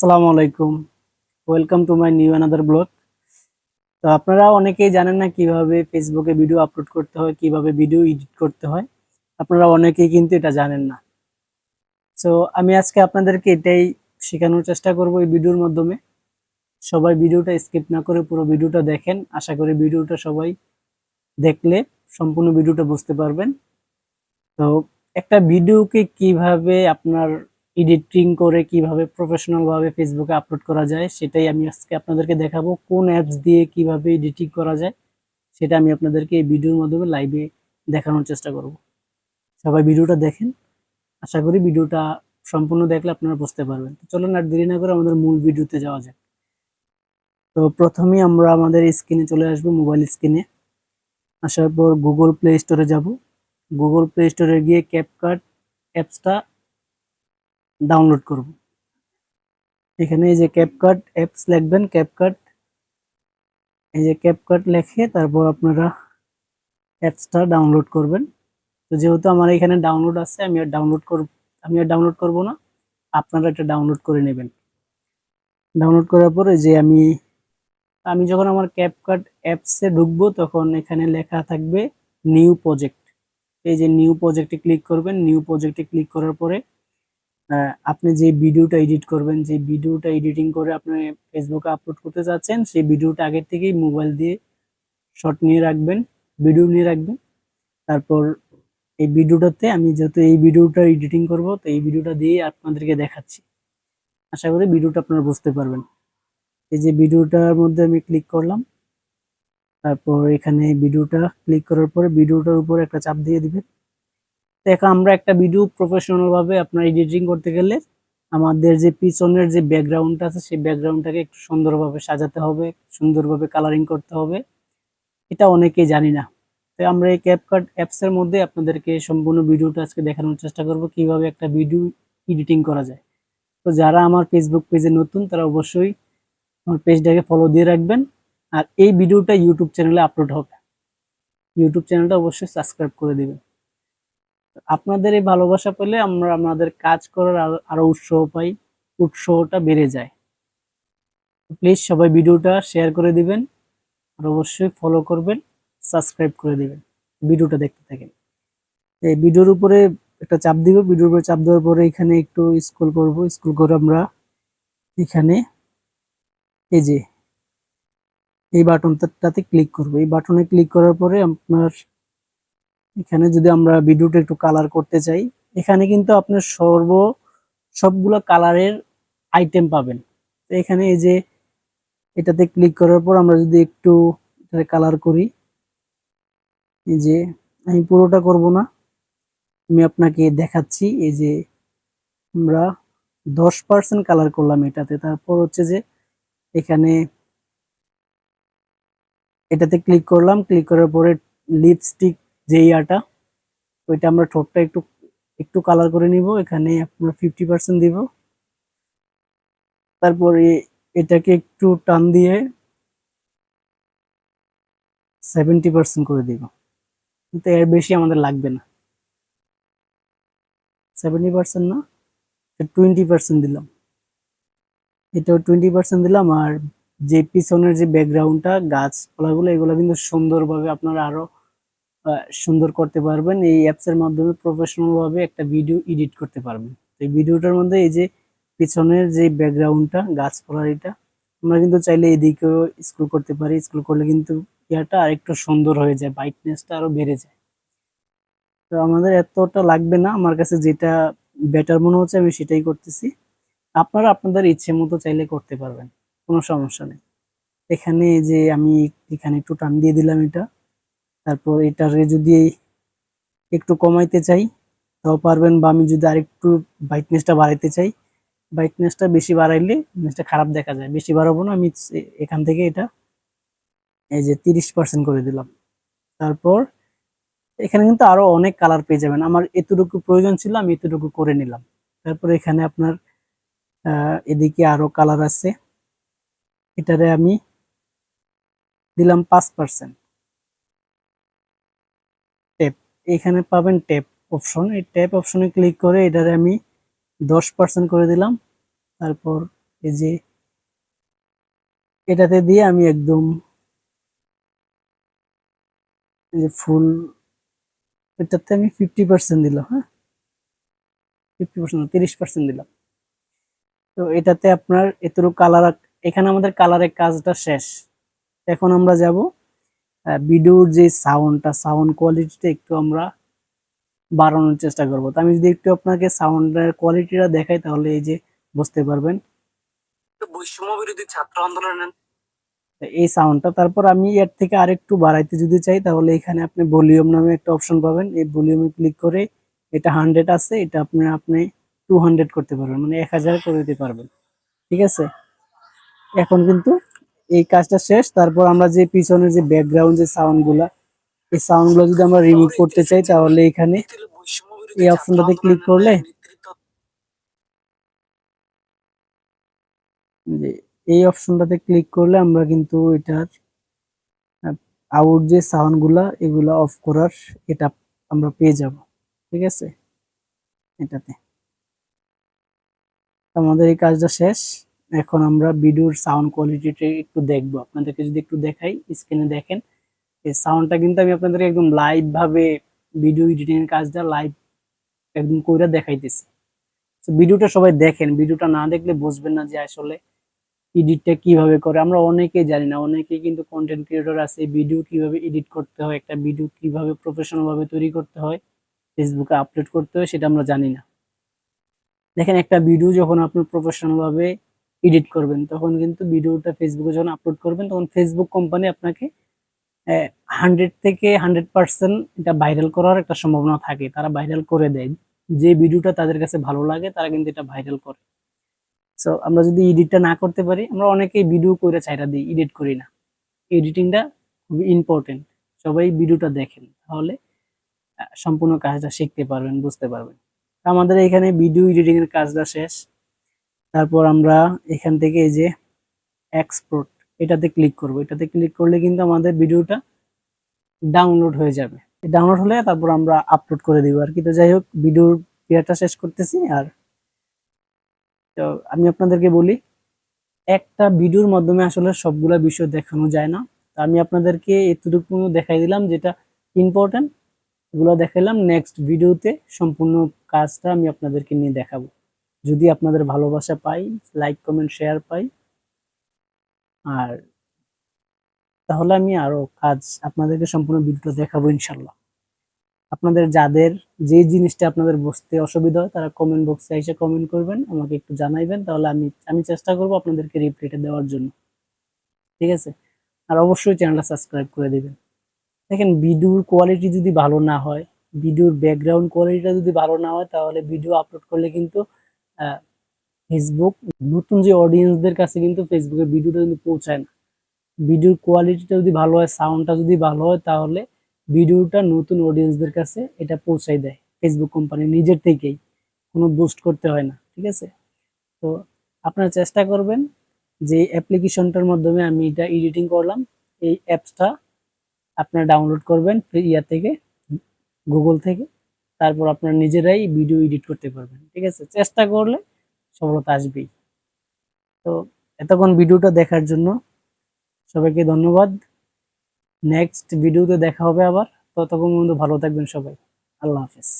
আসসালামু আলাইকুম। Welcome to my new another vlog তো আপনারা অনেকেই জানেন না কীভাবে ফেসবুকে ভিডিও আপলোড করতে হয়, কীভাবে ভিডিও এডিট করতে হয়। আপনারা অনেকেই কিন্তু এটা জানেন না। সো আমি আজকে আপনাদেরকে এটাই শেখানোর চেষ্টা করব এই ভিডিওর মাধ্যমে। সবাই ভিডিওটা স্কিপ না করে পুরো ভিডিওটা দেখেন। আশা করি ভিডিওটা সবাই দেখলে সম্পূর্ণ ভিডিওটা বুঝতে পারবেন। তো, একটা ভিডিওকে কীভাবে আপনার এডিটিং করে কীভাবে প্রফেশনাল ভাবে ফেসবুকে আপলোড করা যায়, সেটাই আমি আজকে আপনাদেরকে দেখাবো। কোন অ্যাপস দিয়ে কীভাবে এডিটিং করা যায়, সেটা আমি আপনাদেরকে এই ভিডিওর মাধ্যমে লাইভে দেখানোর চেষ্টা করব। সবাই ভিডিওটা দেখেন। আশা করি ভিডিওটা সম্পূর্ণ দেখলে আপনারা বুঝতে পারবেন। তো চলুন আর দেরি না করে আমাদের মূল ভিডিওতে যাওয়া যাক। তো প্রথমে আমরা আমাদের স্ক্রিনে চলে আসব মোবাইল স্ক্রিনে আসার পর গুগল প্লে স্টোরে যাব। গুগল প্লে স্টোরে গিয়ে ক্যাপকাট অ্যাপসটা ডাউনলোড করব। এখানে এই যে ক্যাপকাট অ্যাপস লিখবেন ক্যাপকাট এই যে ক্যাপকাট লেখে তারপর আপনারা অ্যাপসটা ডাউনলোড করবেন। তো যেহেতু আমার এখানে ডাউনলোড আছে, আমি আর ডাউনলোড করব, আমি আর ডাউনলোড করব না, আপনারা এটা ডাউনলোড করে নেবেন। ডাউনলোড করার পরে যে আমি আমি যখন আমার ক্যাপকাট অ্যাপসে ঢুকবো, তখন এখানে লেখা থাকবে নিউ প্রজেক্ট এই যে নিউ প্রজেক্টে ক্লিক করবেন নিউ প্রজেক্টে ক্লিক করার পরে আপনি যে ভিডিওটা এডিট করবেন, যে ভিডিওটা এডিটিং করে আপনি ফেসবুকে আপলোড করতে চাচ্ছেন সেই ভিডিওটা আগের থেকেই মোবাইল দিয়ে শর্ট নিয়ে রাখবেন ভিডিও নিয়ে রাখবেন। তারপর এই ভিডিওটাতে আমি যেহেতু এই ভিডিওটা এডিটিং করব, তো এই ভিডিওটা দিয়ে আপনাদেরকে দেখাচ্ছি। আশা করি ভিডিওটা আপনারা বুঝতে পারবেন। এই যে ভিডিওটার মধ্যে আমি ক্লিক করলাম। তারপর এখানে ভিডিওটা ক্লিক করার পরে ভিডিওটার উপর একটা চাপ দিয়ে দিবেন। দেখো, আমরা একটা ভিডিও প্রফেশনাল ভাবে আপনার এডিটিং করতে গেলে আমাদের যে পিছনের যে ব্যাকগ্রাউন্ডটা আছে, সেই ব্যাকগ্রাউন্ডটাকে একটু সুন্দরভাবে সাজাতে হবে, সুন্দরভাবে কালারিং করতে হবে। এটা অনেকেই জানি না। তো আমরা এই ক্যাপকাট অ্যাপসের মধ্যে আপনাদেরকে সম্পূর্ণ ভিডিওটা আজকে দেখানোর চেষ্টা করব, কীভাবে একটা ভিডিও এডিটিং করা যায়। তো যারা আমার ফেসবুক পেজে নতুন, তারা অবশ্যই আমার পেজটাকে ফলো দিয়ে রাখবেন। আর এই ভিডিওটা ইউটিউব চ্যানেলে আপলোড হবে। ইউটিউব চ্যানেলটা অবশ্যই সাবস্ক্রাইব করে দিবেন। আপনাদের এই ভালোবাসা পেলে আমরা আমাদের কাজ করার আরো- উৎসাহ পাই, উৎসাহটা বেড়ে যায়। প্লিজ সবাই ভিডিওটা শেয়ার করে দিবেন আর অবশ্যই ফলো করবেন সাবস্ক্রাইব করে দিবেন, ভিডিওটা দেখতে থাকেন। এই ভিডিওর উপরে একটা চাপ দিব, ভিডিওর উপরে চাপ দেওয়ার পরে এখানে একটু স্কুল করব স্কুল করে আমরা এখানে এই যে, এই বাটনটাতে ক্লিক করব। এই বাটনে ক্লিক করার পরে আপনার এখানে যদি আমরা ভিডিওটা একটু কালার করতে চাই, এখানে কিন্তু আপনার সর্ব সবগুলো কালারের আইটেম পাবেন। তো এখানে এই যে এটাতে ক্লিক করার পর আমরা যদি একটু কালার করি, এই যে আমি পুরোটা করব না, আমি আপনাকে দেখাচ্ছি, এই যে আমরা দশ পার্সেন্ট কালার করলাম এটাতে। তারপর হচ্ছে যে এখানে এটাতে ক্লিক করলাম ক্লিক করার পরে লিপস্টিক যে ইয়াটা ওইটা আমরা ঠোঁটটা একটু একটু কালার করে নিব এখানে আমরা ফিফটি পার্সেন্ট দিব। তারপরে এটাকে একটু টান দিয়ে সেভেন্টি পার্সেন্ট করে দিব। কিন্তু এর বেশি আমাদের লাগবে না। সেভেন্টি পার্সেন্ট না টোয়েন্টি পার্সেন্ট দিলাম। এটাও টোয়েন্টি পার্সেন্ট দিলাম আর যে পিছনের যে ব্যাকগ্রাউন্ডটা গাছপালাগুলো এগুলো কিন্তু সুন্দরভাবে আপনারা আরও আহ, সুন্দর করতে পারবেন। এই অ্যাপসের মাধ্যমে প্রফেশনাল ভাবে একটা ভিডিও এডিট করতে পারবেন। তো এই ভিডিওটার মধ্যে এই যে পিছনের যে ব্যাকগ্রাউন্ডটা গাছপালার এটা আমরা কিন্তু চাইলে এদিকেও স্ক্রল করতে পারি। স্ক্রল করলে কিন্তু ইয়াটা আরেকটু সুন্দর হয়ে যায় ব্রাইটনেসটা আরও বেড়ে যায়। তো আমাদের এতটা লাগবে না। আমার কাছে যেটা বেটার মনে হচ্ছে, আমি সেটাই করতেছি। আপনারা আপনাদের ইচ্ছে মতো চাইলে করতে পারবেন। কোনো সমস্যা নেই। এখানে যে আমি এখানে একটু টান দিয়ে দিলাম এটা। তারপর এটারে যদি একটু কমাইতে চাই, তাও পারবেন বা আমি যদি আরেকটু ব্রাইটনেসটা বাড়াইতে চাই ব্রাইটনেসটা বেশি বাড়াইলে জিনিসটা খারাপ দেখা যায়। বেশি বাড়াবো না, আমি এখান থেকে এটা এই যে তিরিশ পার্সেন্ট করে দিলাম। তারপর এখানে কিন্তু আরও অনেক কালার পেয়ে যাবেন। আমার এতটুকু প্রয়োজন ছিল, আমি এতটুকু করে নিলাম। তারপর এখানে আপনার এদিকে আরও কালার আছে। এটারে আমি দিলাম পাঁচ পার্সেন্ট এখানে পাবেন ট্যাপ অপশন এই ট্যাপ অপশনে ক্লিক করে এটারে আমি দশ পার্সেন্ট করে দিলাম। তারপর এই যে এটাতে দিয়ে আমি একদম যে ফুল এটাতে আমি ফিফটি পার্সেন্ট দিলাম হ্যাঁ? ফিফটি পার্সেন্ট তিরিশ পার্সেন্ট দিলাম। তো এটাতে আপনার এতটুকু কালার এখানে আমাদের কালারের কাজটা শেষ। এখন আমরা যাব ভিডিওর যে সাউন্ডটা সাউন্ড কোয়ালিটিটা একটু আমরা বাড়ানোর চেষ্টা করব। তো আমি যদি একটু আপনাকে সাউন্ডের কোয়ালিটিটা দেখাই তাহলে এই যে বুঝতে পারবেন। বৈষম্য বিরোধী ছাত্র আন্দোলনের এই সাউন্ডটা তারপর আমি এর থেকে আরেকটু বাড়াইতে যদি চাই তাহলে এখানে আপনি ভলিউম নামে একটা অপশন পাবেন। এই ভলিউমে ক্লিক করে এটা হান্ড্রেড আছে এটা আপনি আপনি টু হান্ড্রেড করতে পারবেন মানে এক হাজার করে দিতে পারবেন। ঠিক আছে? এখন কিন্তু এই কাজটা শেষ, তারপর আমরা যে পিছনের যে ব্যাকগ্রাউন্ড যে সাউন্ডগুলা, এই সাউন্ডগুলো যদি আমরা রিমুভ করতে চাই, তাহলে এখানে এই অপশনটাতে ক্লিক করলে এই অপশনটাতে ক্লিক করলে আমরা কিন্তু এটার আউট যে সাউন্ডগুলা, এগুলা অফ করার এটা আমরা পেয়ে যাব। ঠিক আছে? এটাতে। আমাদের এই কাজটা শেষ। এখন আমরা ভিডিওর সাউন্ড কোয়ালিটিটা একটু দেখব। আপনাদেরকে যদি একটু দেখাই স্ক্রিনে দেখেন, এই সাউন্ডটা কিন্তু আমি আপনাদেরকে একদম লাইভ ভাবে ভিডিও এডিটিং এর কাজটা লাইভ একদম কইরা দেখাইতেছি। ভিডিওটা সবাই দেখেন, ভিডিওটা না দেখলে বুঝবেন না যে আসলে এডিটটা কীভাবে করে। আমরা অনেকেই জানি না, অনেকেই কিন্তু কন্টেন্ট ক্রিয়েটর আছে ভিডিও কীভাবে এডিট করতে হয়, একটা ভিডিও কীভাবে প্রফেশনাল ভাবে তৈরি করতে হয় ফেসবুকে আপলোড করতে হয়, সেটা আমরা জানি না। দেখেন, একটা ভিডিও যখন আপনি প্রফেশনাল ভাবে এডিট করবেন। তখন কিন্তু ভিডিওটা ফেসবুকে যখন আপলোড করবেন, তখন ফেসবুক কোম্পানি আপনাকে হান্ড্রেড থেকে হান্ড্রেড পার্সেন্ট এটা ভাইরাল করার একটা সম্ভাবনা থাকে। তারা ভাইরাল করে দেয়। যে ভিডিওটা তাদের কাছে ভালো লাগে, তারা কিন্তু এটা ভাইরাল করে। সো আমরা যদি এডিটটা না করতে পারি, আমরা অনেকেই ভিডিও করে চাইটা দিই এডিট করি না। এডিটিংটা খুবই ইম্পর্টেন্ট সবাই ভিডিওটা দেখেন, তাহলে সম্পূর্ণ কাজটা শিখতে পারবেন, বুঝতে পারবেন। আমাদের এখানে ভিডিও এডিটিং এর কাজটা শেষ। তারপর আমরা এখান থেকে এই যে এক্সপোর্ট এটাতে ক্লিক করব। এটাতে ক্লিক করলে কিন্তু আমাদের ভিডিওটা ডাউনলোড হয়ে যাবে। ডাউনলোড হলে তারপর আমরা আপলোড করে দিব। আর কি, তো যাই হোক, ভিডিওর ক্রিয়াটা শেষ করতেছি। আর তো আমি আপনাদেরকে বলি, একটা ভিডিওর মাধ্যমে আসলে সবগুলা বিষয় দেখানো যায় না। তো আমি আপনাদেরকে এতটুকু দেখাই দিলাম যেটা ইম্পর্টেন্ট এগুলো দেখাইলাম। নেক্সট ভিডিওতে সম্পূর্ণ কাজটা আমি আপনাদেরকে নিয়ে দেখাবো। যদি আপনাদের ভালোবাসা পাই লাইক কমেন্ট শেয়ার পাই, আর তাহলে আমি আরও কাজ আপনাদেরকে সম্পূর্ণ ভিডিওটা দেখাবো ইনশাল্লাহ। আপনাদের যাদের, যে জিনিসটা আপনাদের বুঝতে অসুবিধা হয়, তারা কমেন্ট বক্সে এসে কমেন্ট করবেন, আমাকে একটু জানাইবেন, তাহলে আমি আমি চেষ্টা করব আপনাদেরকে রিপ্লাইটা দেওয়ার জন্য। ঠিক আছে? আর অবশ্যই চ্যানেলটা সাবস্ক্রাইব করে দিবেন। দেখেন ভিডিওর কোয়ালিটি যদি ভালো না হয় ভিডিওর ব্যাকগ্রাউন্ড কোয়ালিটিটা যদি ভালো না হয়, তাহলে ভিডিও আপলোড করলে কিন্তু ফেসবুক নতুন যে অডিয়েন্সদের কাছে কিন্তু ফেসবুকের ভিডিওটা কিন্তু পৌঁছায় না। ভিডিওর কোয়ালিটিটা যদি ভালো হয় সাউন্ডটা যদি ভালো হয়, তাহলে ভিডিওটা নতুন অডিয়েন্সদের কাছে এটা পৌঁছাই দেয়। ফেসবুক কোম্পানি নিজের থেকেই, কোনো বুস্ট করতে হয় না, ঠিক আছে? তো আপনারা চেষ্টা করবেন যে অ্যাপ্লিকেশনটার মাধ্যমে আমি এটা এডিটিং করলাম। এই অ্যাপসটা আপনারা ডাউনলোড করবেন ইয়া থেকে গুগল থেকে। তারপর আপনারা নিজেরাই ভিডিও এডিট করতে পারবেন, ঠিক আছে? চেষ্টা করলে সফলতা আসবেই। তো এতক্ষণ ভিডিওটা দেখার জন্য সবাইকে ধন্যবাদ। নেক্সট ভিডিওতে দেখা হবে আবার। ততক্ষণ পর্যন্ত ভালো থাকবেন সবাই। আল্লাহ হাফেজ।